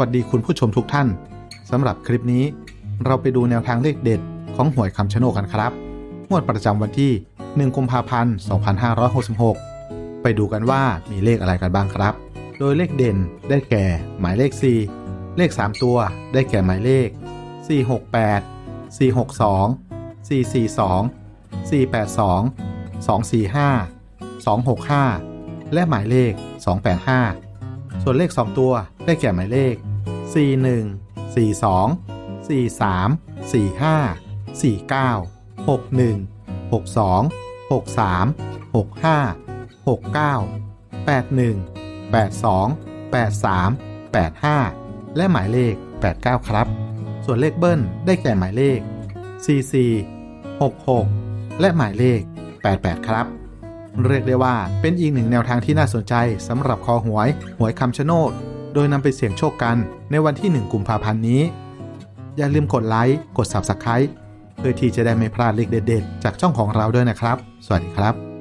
วัสดีคุณผู้ชมทุกท่านสำหรับคลิปนี้ เราไปดูแนวทางเลขเด็ดของหวยคำชะโนกันครับงวดประจำวันที่ 1 กุมภาพันธ์ 2566 ไปดูกันว่ามีเลขอะไรกันบ้างครับ โดยเลขเด่นได้แก่ หมายเลข 4 เลข 3 ตัว ได้แก่หมายเลข 468 462 442 482 245 265 และหมายเลข 285 ส่วนเลข 2 ตัวได้แก่หมายเลข 41 42 43 45 49 61 62 63 65 69 81 82 83 85 และหมายเลข 89 ครับ ส่วนเลขเบิ้ลได้แก่หมายเลข 44 66 และหมายเลข 88 ครับ เรียกได้ว่าเป็นอีกหนึ่งแนวทางที่น่าสนใจสำหรับคอหวย หวยคำชะโนด โดยนำไปเสี่ยงโชคกันในวันที่ 1 กุมภาพันธ์นี้ อย่าลืมกดไลค์กด Subscribe เพื่อที่จะได้ไม่พลาดเลขเด็ดๆ จากช่องของเราด้วยนะครับ สวัสดีครับ